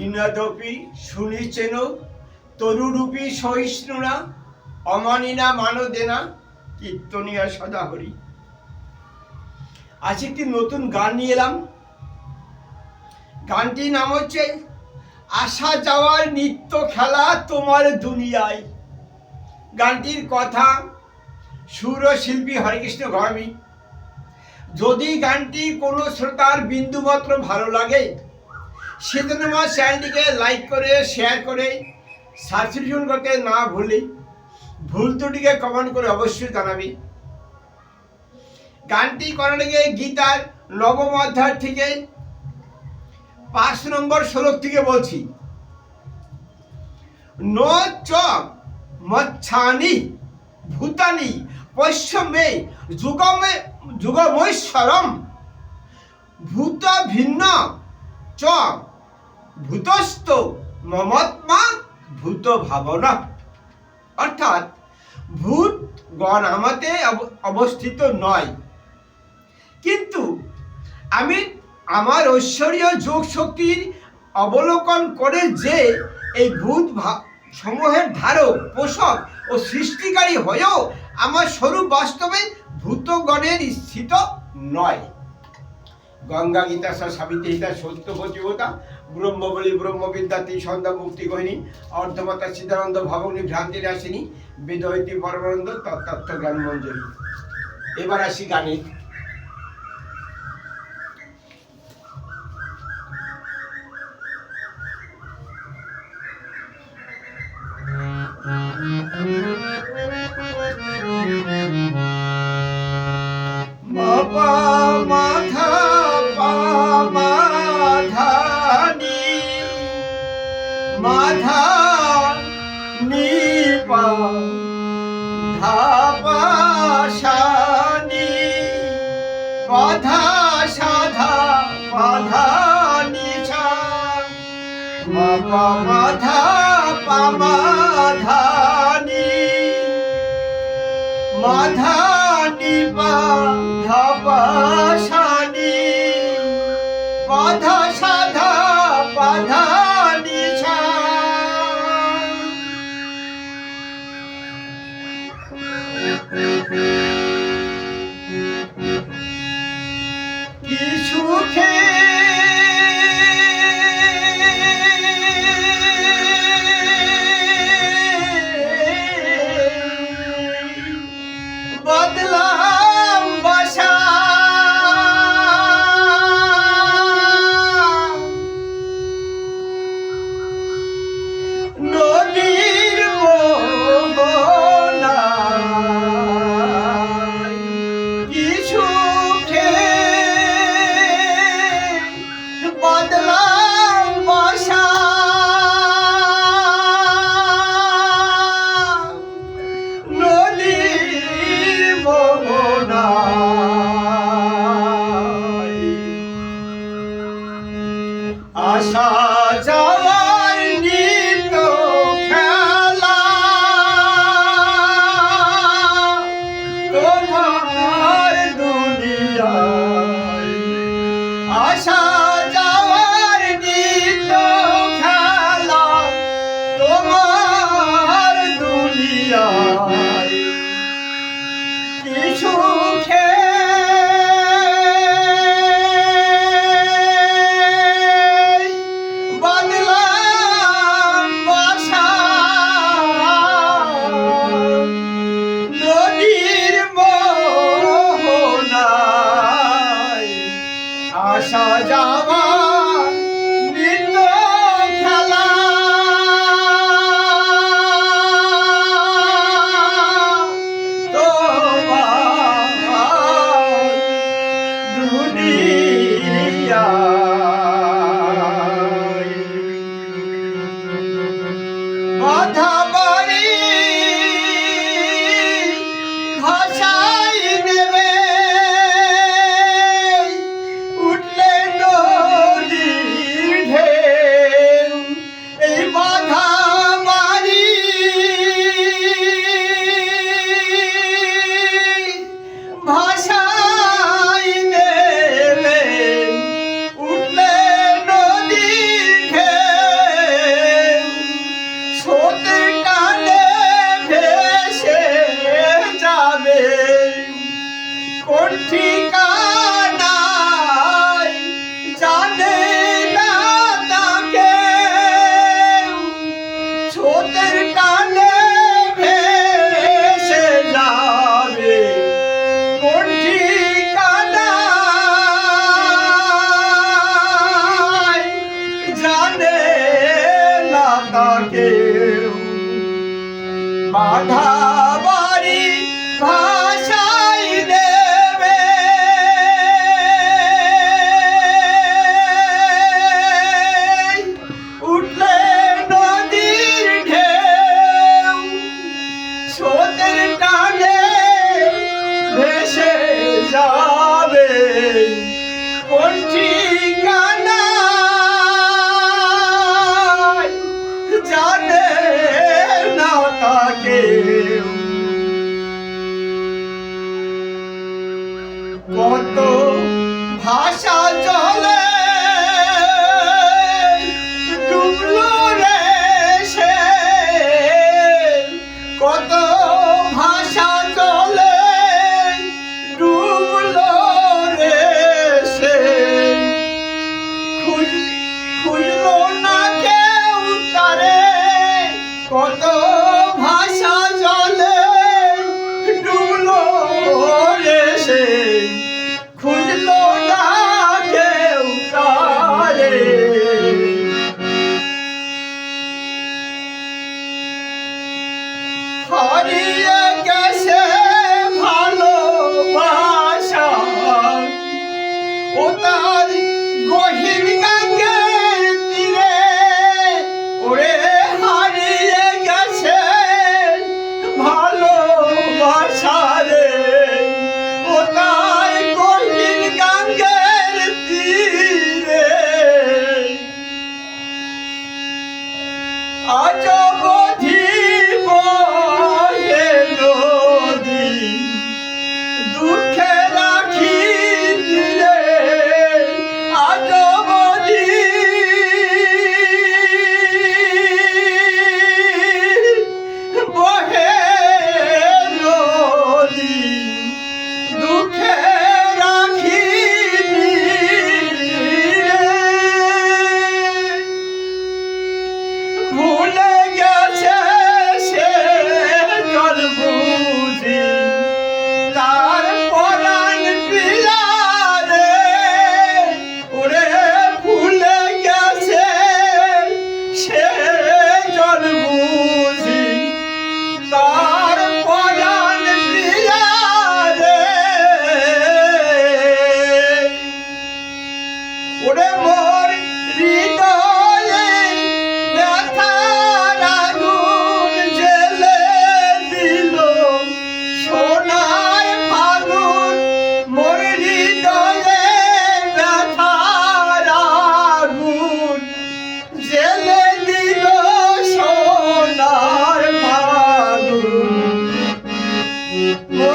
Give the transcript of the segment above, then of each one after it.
তিনদপি শুনিছেন, তরুরূপী সহিষ্ণুরা, অমানিনা মানদেনা, কীর্তনিয়া সদাহরি। আজ একটি নতুন গান নিয়ে এলাম। গানটির নাম হচ্ছে আসা যাওয়ার নিত্য খেলা তোমার দুনিয়ায়। গানটির কথা সুর শিল্পী হরেকৃষ্ণ ঘরমি যদি গানটি কোনো শ্রোতার বিন্দুমাত্র ভালো লাগে সেজন্য আমার চ্যানেলটিকে লাইক করে শেয়ার করে সাবস্ক্রিপশন করতে না ভুলে ভুল ত্রুটিকে কমেন্ট করে অবশ্যই জানাবি। গানটি করার আগে গীতার নবম অধ্যায় থেকে পাঁচ নম্বর শ্লোক থেকে বলছি, ন চ মচ্ছানি ভূতানি পশ্চিমে যুগমে, যুগমৈশ্বরম ভূত ভিন্ন চ ভূতস্থ মমত্মা ভূত ভাবনা অর্থাৎ ভূত গণ আমাতে অব- অবস্থিত নয়। কিন্তু আমি আমার ঐশ্বরীয় যোগ শক্তির অবলোকন করে যে এই ভূত সমূহের ধারক, পোষক ও সৃষ্টিকারী হয়েও আমার স্বরূপ বাস্তবে ভূতগণের স্থিত নয়। গঙ্গা গীতা সা সাবিতে হিতা সত্য বচিবতা ব্রহ্ম বলি ব্রহ্মবিদ্যা সন্ধ্যা মুক্তি গহিনী, অর্ধমাতা সিদ্ধানন্দ ভাবনী ভ্রান্তি রাশিনী বেদয়তী পরমানন্দ তত্ত্ব জ্ঞান মঞ্জুরি এবার আসি গানে বাবা বাবা মাধা পামাধানি মাধানি পাধা ভুলে গেছে সে তোর বুঝি। তার পরাণ পিলারে ওরে ভুলে গেছে সে তোর বুঝি। তার পরাণ পিলারে ওরে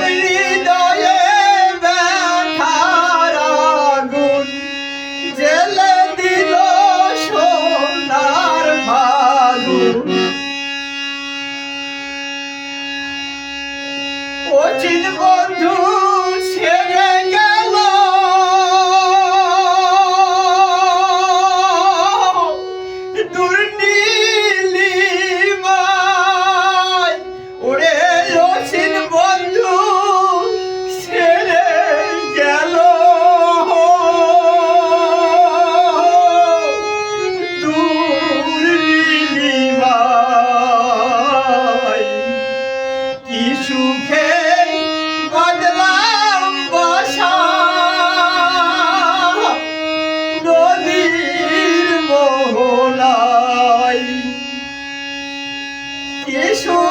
Hallelujah. নদীর মোহনাই কেশো